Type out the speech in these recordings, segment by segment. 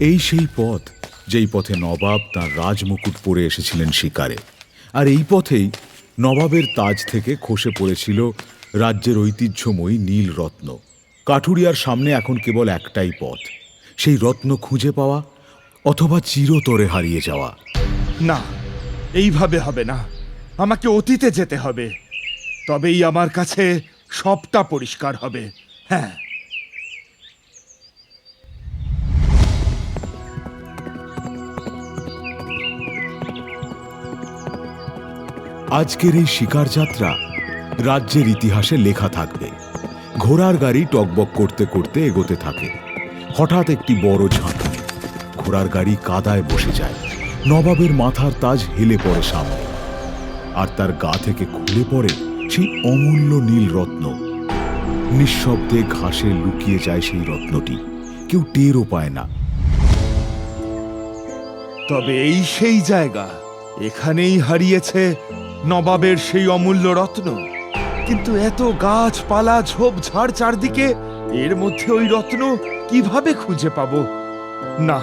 এই সেই পথ, যেই পথে নবাব তার রাজমুকুট পরে এসেছিলেন শিকারে। আর এই পথেই নবাবের তাজ থেকে খসে পড়েছিল রাজ্যের ঐতিহ্যময়ী নীল রত্ন। কাঠুরিয়ার সামনে এখন কেবল একটাই পথ, সেই রত্ন খুঁজে পাওয়া অথবা চিরতরে হারিয়ে যাওয়া। না, এইভাবে হবে না। আমাকে অতীতে যেতে হবে। তবেই আমার কাছে সবটা পরিষ্কার হবে। হ্যাঁ। আজকের এই শিকার যাত্রা রাজ্যের ইতিহাসে লেখা থাকবে। ঘোড়ার গাড়ি টকবক করতে করতে এগোতে থাকে। হঠাৎ একটি বড় ঝাঁকুনি ঘোড়ার গাড়ি কাদায় বসে যায়। নবাবের মাথার তাজ হেলে পড়ে সামনে। আর তার গা থেকে খুলে পড়ে সেই অমূল্য নীল রত্ন। নিঃশব্দে ঘাসে লুকিয়ে যায় সেই রত্নটি। কেউ টেরও পায় না। তবে এই সেই জায়গা এখানেই হারিয়েছে নবাবের সেই অমূল্য রত্ন। কিন্তু এত গাছপালা, ঝোপ ঝাড় চারদিকে, এর মধ্যে ওই রত্ন কীভাবে খুঁজে পাব? না,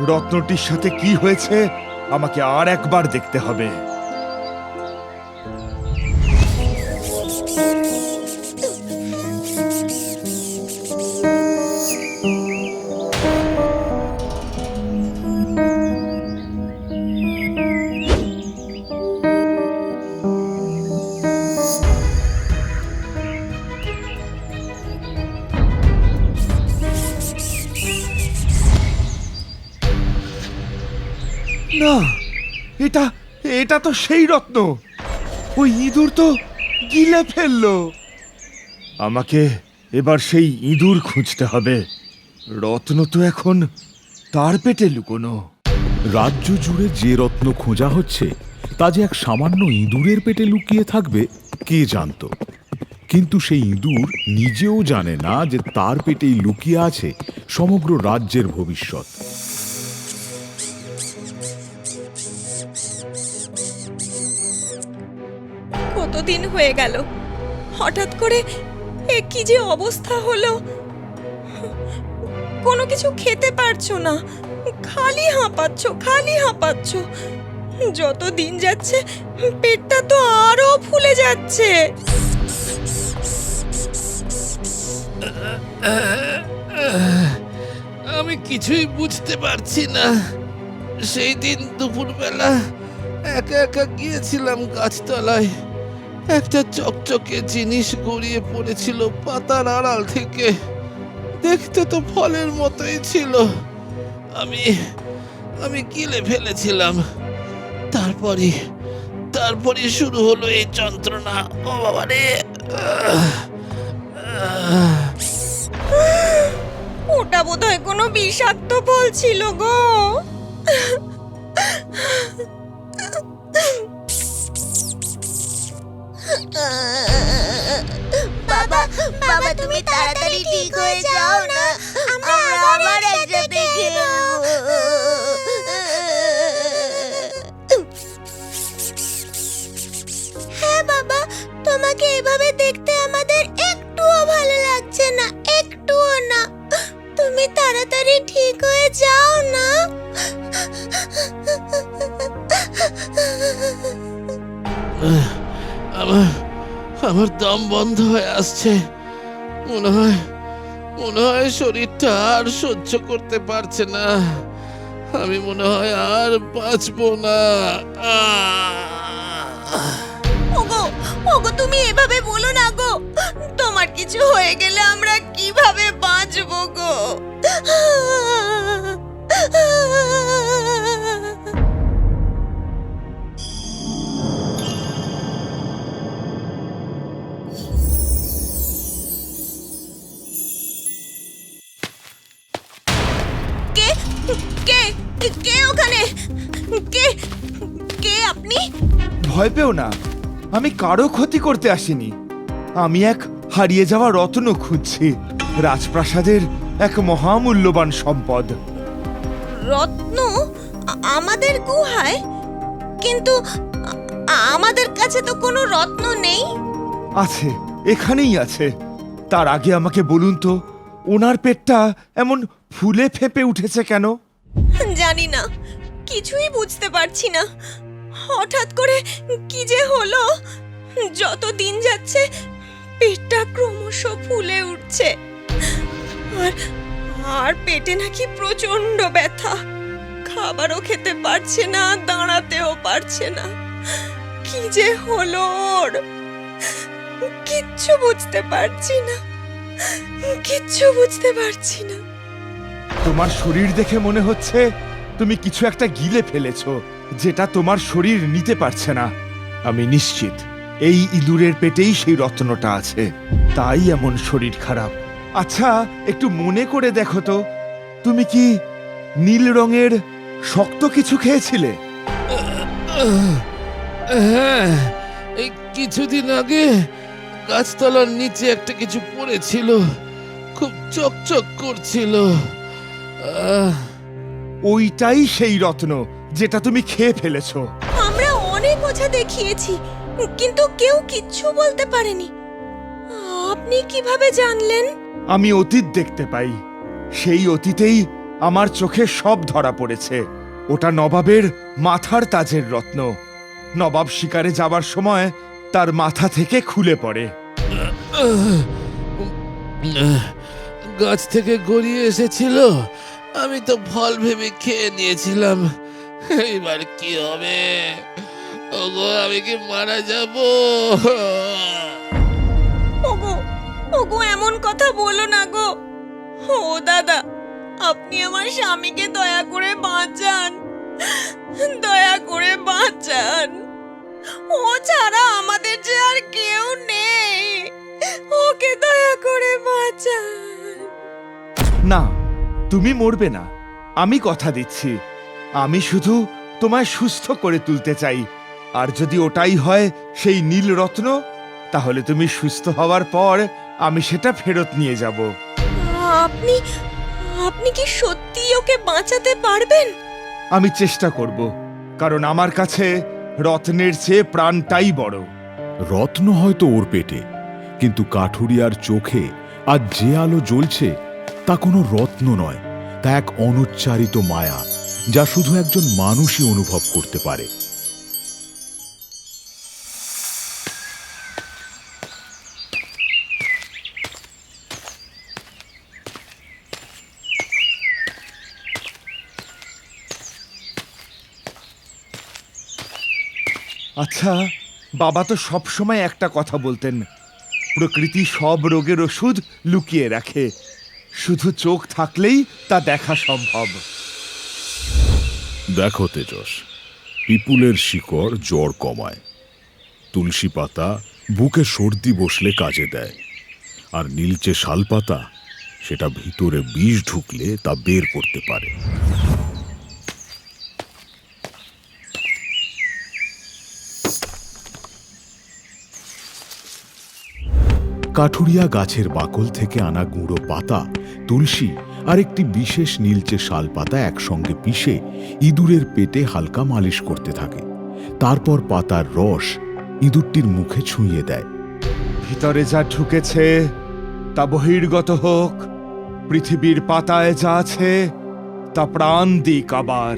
রত্নটির সাথে কি হয়েছে, আমাকে আর একবার দেখতে হবে। না, এটা এটা তো সেই রত্ন। ওই ইঁদুর তো গিলে ফেলল। আমাকে এবার সেই ইঁদুর খুঁজতে হবে। রত্ন তো এখন তার পেটে লুকোনো। রাজ্য জুড়ে যে রত্ন খোঁজা হচ্ছে, তা যে এক সামান্য ইঁদুরের পেটে লুকিয়ে থাকবে, কে জানত? কিন্তু সেই ইঁদুর নিজেও জানে না যে তার পেটেই লুকিয়ে আছে সমগ্র রাজ্যের ভবিষ্যৎ। কতদিন হয়ে গেল। হঠাৎ করে এ কি যে অবস্থা হলো? কোনো কিছু খেতে পারছ না। খালি হাঁপাচ্ছ খালি হাঁপাচ্ছ। যত দিন যাচ্ছে, পেটটা তো আরও ফুলে যাচ্ছে। আমি কিছুই বুঝতে পারছি না। সেই দিন দুপুরবেলা একা একা গিয়েছিলাম গাছতলায়। একটা চকচকে জিনিস গড়িয়ে পড়েছিল পাতার আড়াল থেকে। দেখতে তো ফলের মতোই ছিল। আমি আমি গিলে ফেলেছিলাম। তারপরে তারপরে শুরু হলো এই যন্ত্রণা। ও বাবা রে। ওটা বোধহয় কোনো বিষাক্ত ফল ছিল গো। বাবা বাবা তুমি তাড়াতাড়ি ঠিক হয়ে যাও না। আমরা আবার দম বন্ধ হয়ে আসছে। মনে হয় মনে হয় শরীরটা আর সহ্য করতে পারছে না। আমি মনে হয় আর বাঁচবো না! ওগো ওগো, তুমি এভাবে বলো না গো। তোমার কিছু হয়ে গেলে আমরা কীভাবে বাঁচবো গো? আপনি? ভয় পেও না। আমি কারও ক্ষতি করতে আসিনি। আমি এক হারিয়ে যাওয়া রত্ন খুঁজছি। রাজপ্রাসাদের এক মহামূল্যবান সম্পদ। রত্ন? আমাদের গুহায়? কিন্তু আমাদের কাছে তো কোনো রত্ন নেই। আছে এখানেই আছে। তার আগে আমাকে বলুন তো ওনার পেটটা এমন ফুলে ফেপে উঠেছে কেন? জানি না কিছুই বুঝতে পারছি না। হঠাৎ করে কি যে হলো? যত দিন যাচ্ছে, পেটটা ক্রমশ ফুলে উঠছে। আর আর পেটে নাকি প্রচণ্ড ব্যথা। খাবারও খেতে পারছে না, দাঁড়াতেও পারছে না। কি যে হলো ওর? কিচ্ছু বুঝতে পারছি না। কিচ্ছু বুঝতে পারছি না। তোমার শরীর দেখে মনে হচ্ছে তুমি কিছু একটা গিলে ফেলেছো। যেটা তোমার শরীর নিতে পারছে না। আমি নিশ্চিত এই ইঁদুরের পেটেই সেই রত্নটা আছে। তাই এমন শরীর খারাপ। আচ্ছা একটু মনে করে দেখো তো তুমি কি নীল রঙের শক্ত কিছু খেয়েছিলে? হ্যাঁ এই কিছুদিন আগে গাছতলার নিচে একটা কিছু পড়েছিল খুব চকচক করছিল। আহ, ওইটাই সেই রত্ন। যেটা তুমি খেয়ে ফেলেছো। আমরা অনেক ওঝা দেখিয়েছি কিন্তু কেউ কিচ্ছু বলতে পারেনি। আপনি কীভাবে জানলেন? আমি অতীত দেখতে পাই। সেই অতীতেই আমার চোখে সব ধরা পড়েছে। ওটা নবাবের মাথার তাজের রত্ন। নবাব শিকারে যাবার সময় তার মাথা থেকে খুলে পড়ে। গাছ থেকে গড়িয়ে এসেছিল। আমি তো ফল ভেবে খেয়ে নিয়েছিলাম। এইবার কি হবে? ওগো আমি কি মারা যাব? ওগো ওগো এমন কথা বলো না গো। ও দাদা আপনি আমার স্বামীকে দয়া করে বাঁচান। দয়া করে বাঁচান। ও ছাড়া আমাদের যে আর কেউ নেই। ওকে দয়া করে বাঁচান। না তুমি মরবে না। আমি কথা দিচ্ছি। আমি শুধু তোমায় সুস্থ করে তুলতে চাই। আর যদি ওটাই হয় সেই নীল রত্ন তাহলে তুমি সুস্থ হওয়ার পর আমি সেটা ফেরত নিয়ে যাব। আপনি আপনি কি সত্যি ওকে বাঁচাতে পারবেন? আমি চেষ্টা করব কারণ আমার কাছে রত্নের চেয়ে প্রাণটাই বড়। রত্ন হয়তো ওর পেটে কিন্তু কাঠুরিয়ার চোখে আর যে আলো জ্বলছে তা কোনো রত্ন নয় তা এক অনুচ্চারিত মায়া। যা শুধু একজন মানুষই অনুভব করতে পারে। আচ্ছা বাবা তো সবসময় একটা কথা বলতেন। প্রকৃতি সব রোগের ওষুধ লুকিয়ে রাখে। শুধু চোখ থাকলেই তা দেখা সম্ভব। দেখো তেজস, পিপুলের শিকড় জ্বর কমায়। তুলসী পাতা বুকে সর্দি বসলে কাজে দেয়, আর নীলচে শালপাতা সেটা ভিতরে বিষ ঢুকলে তা বের করতে পারে। কাঠুরিয়া গাছের বাকল থেকে আনা গুঁড়ো পাতা তুলসী আর একটি বিশেষ নীলচে শাল পাতা একসঙ্গে পিষে ইঁদুরের পেটে হালকা মালিশ করতে থাকে তারপর পাতার রস ইঁদুরটির মুখে ছুঁয়ে দেয় ভিতরে যা ঢুকেছে তা বহির্গত হোক পৃথিবীর পাতায় যা আছে তা প্রাণ দিক আবার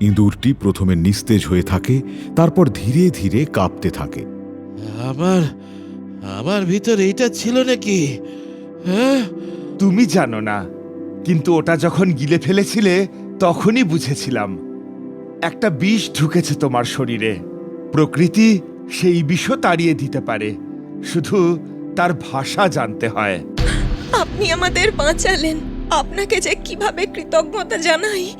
ইঁদুরটি প্রথমে নিস্তেজ হয়ে থাকে তারপর ধীরে ধীরে কাঁপতে থাকে। আমার আমার ভিতর এইটা ছিল নাকি? হ্যাঁ? তুমি জানো না কিন্তু ওটা যখন গিলে ফেলেছিলে তখনই বুঝেছিলাম। একটা বিষ ঢুকেছে তোমার শরীরে। প্রকৃতি সেই বিষও তাড়িয়ে দিতে পারে। শুধু তার ভাষা জানতে হয়। আপনি আমাদের বাঁচালেন। আপনাকে যে কীভাবে কৃতজ্ঞতা জানাই।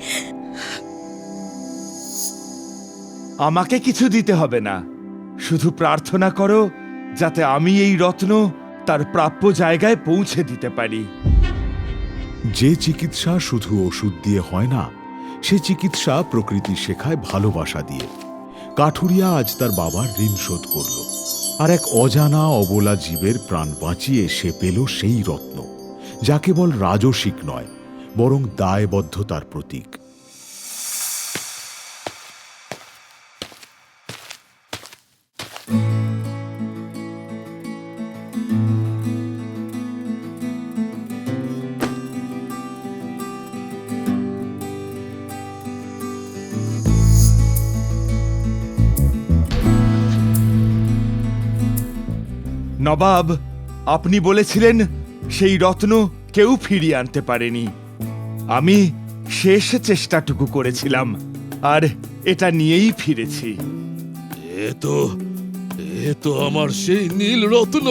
আমাকে কিছু দিতে হবে না। শুধু প্রার্থনা করো যাতে আমি এই রত্ন তার প্রাপ্য জায়গায় পৌঁছে দিতে পারি। যে চিকিৎসা শুধু ওষুধ দিয়ে হয় না সে চিকিৎসা প্রকৃতি শেখায় ভালোবাসা দিয়ে। কাঠুরিয়া আজ তার বাবার ঋণ শোধ করল। আর এক অজানা অবলা জীবের প্রাণ বাঁচিয়ে সে পেল সেই রত্ন, যা কেবল রাজসিক নয়, বরং দায়বদ্ধতার প্রতীক। নবাব, আপনি বলেছিলেন সেই রত্ন কেউ ফিরিয়ে আনতে পারেনি। আমি শেষ চেষ্টাটুকু করেছিলাম, আর এটা নিয়েই ফিরেছি। এ তো এ তো আমার সেই নীল রত্ন।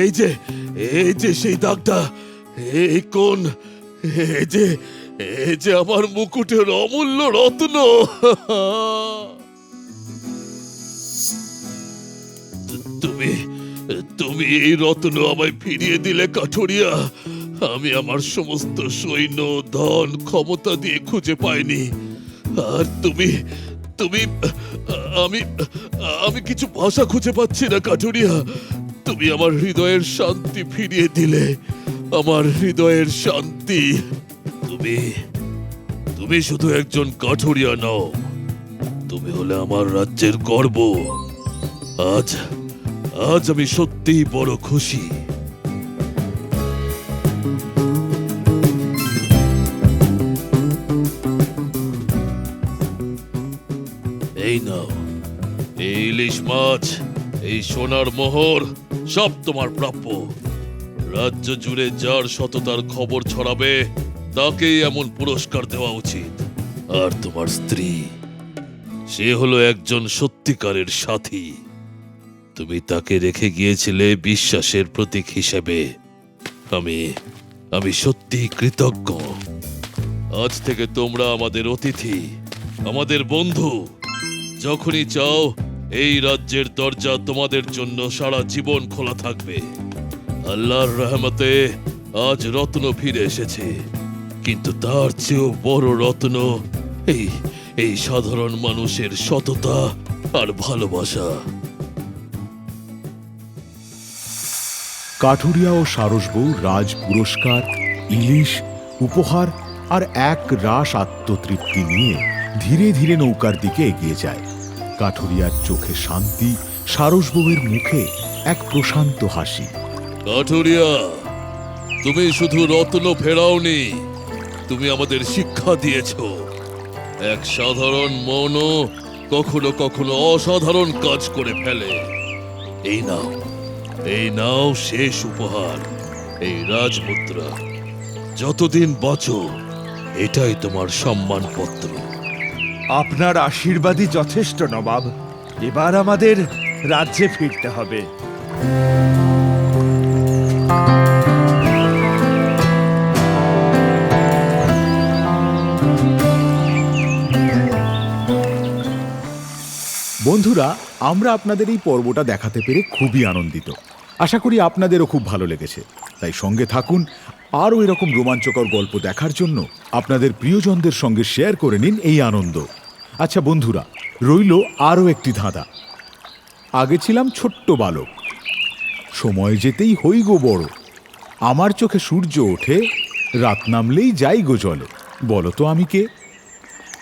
এই যে এই যে সেই দাগটা, এই কোন এই যে এই যে আমার মুকুটের অমূল্য রত্ন। তুমি তুমি এই রত্ন আমায় ফিরিয়ে দিলে, কাঠুরিয়া। আমি আমার সমস্ত সৈন্য, ধন, ক্ষমতা দিয়ে খুঁজে পাইনি। আর তুমি তুমি, আমি আমি কিছু ভাষা খুঁজে পাচ্ছি না, কাঠুরিয়া। তুমি আমার হৃদয়ের শান্তি ফিরিয়ে দিলে। আমার হৃদয়ের শান্তি। তুমি তুমি শুধু একজন কাঠুরিয়া নও। তুমি হলে আমার রাজ্যের গর্ব। আজ আজ আমি সত্যিই বড় খুশি। এই নাও, এই ইলিশ মাছ, এই সোনার মোহর, সব তোমার প্রাপ্য। রাজ্য জুড়ে যার সততার খবর ছড়াবে, তাকেই এমন পুরস্কার দেওয়া উচিত। আর তোমার স্ত্রী, সে হলো একজন সত্যিকারের সাথী। তুমি তাকে রেখে গিয়েছিলে বিশ্বাসের প্রতীক হিসেবে। আমি আমি সত্যি কৃতজ্ঞ। আজ থেকে তোমরা আমাদের অতিথি, আমাদের বন্ধু। যখনই চাও, এই রাজ্যের দরজা তোমাদের জন্য সারা জীবন খোলা থাকবে। আল্লাহর রহমতে আজ রত্ন ফিরে এসেছে। কিন্তু তার চেয়েও বড় রত্ন এই এই সাধারণ মানুষের সততা আর ভালোবাসা। কাঠুরিয়া ও সারসবউ রাজ পুরস্কার, ইলিশ, উপহার আর এক রাস আত্মতৃপ্তি নিয়ে ধীরে ধীরে নৌকার দিকে এগিয়ে যায়। কাঠুরিয়ার চোখে শান্তি সারসবউয়ের মুখে এক প্রশান্ত হাসি। কাঠুরিয়া তুমি শুধু রত্ন ফেরাওনি, তুমি আমাদের শিক্ষা দিয়েছ। এক সাধারণ মনও কখনো কখনো অসাধারণ কাজ করে ফেলে। এই নাও এই নাও শেষ উপহার, এই রাজমুদ্রা। যতদিন বাঁচো, এটাই তোমার সম্মানপত্র। আপনার আশীর্বাদই যথেষ্ট, নবাব। এবার আমাদের রাজ্যে ফিরতে হবে। বন্ধুরা, আমরা আপনাদের এই পর্বটা দেখাতে পেরে খুবই আনন্দিত। আশা করি আপনাদেরও খুব ভালো লেগেছে। তাই সঙ্গে থাকুন, আরও এরকম রোমাঞ্চকর গল্প দেখার জন্য আপনাদের প্রিয়জনদের সঙ্গে শেয়ার করে নিন এই আনন্দ। আচ্ছা বন্ধুরা, রইল আরও একটি ধাঁধা। আগে ছিলাম ছোট্ট বালক। সময় যেতেই হই গো বড়। আমার চোখে সূর্য ওঠে, রাত নামলেই যাই গো জলে। বলো তো আমি কে?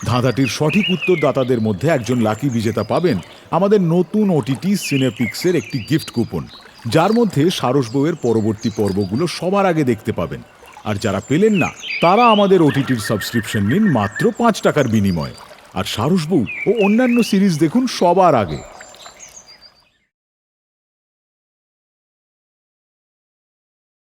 ধাঁধাটির সঠিক উত্তরদাতাদের মধ্যে একজন লাকি বিজেতা পাবেন আমাদের নতুন ওটিটি সিনেপিক্সের একটি গিফট কুপন যার মধ্যে সারস বউয়ের পরবর্তী পর্বগুলো সবার আগে দেখতে পাবেন। আর যারা পেলেন না, তারা আমাদের ওটিটির সাবস্ক্রিপশন নিন মাত্র পাঁচ টাকার বিনিময়ে। আর সারস বউ ও অন্যান্য সিরিজ দেখুন সবার আগে।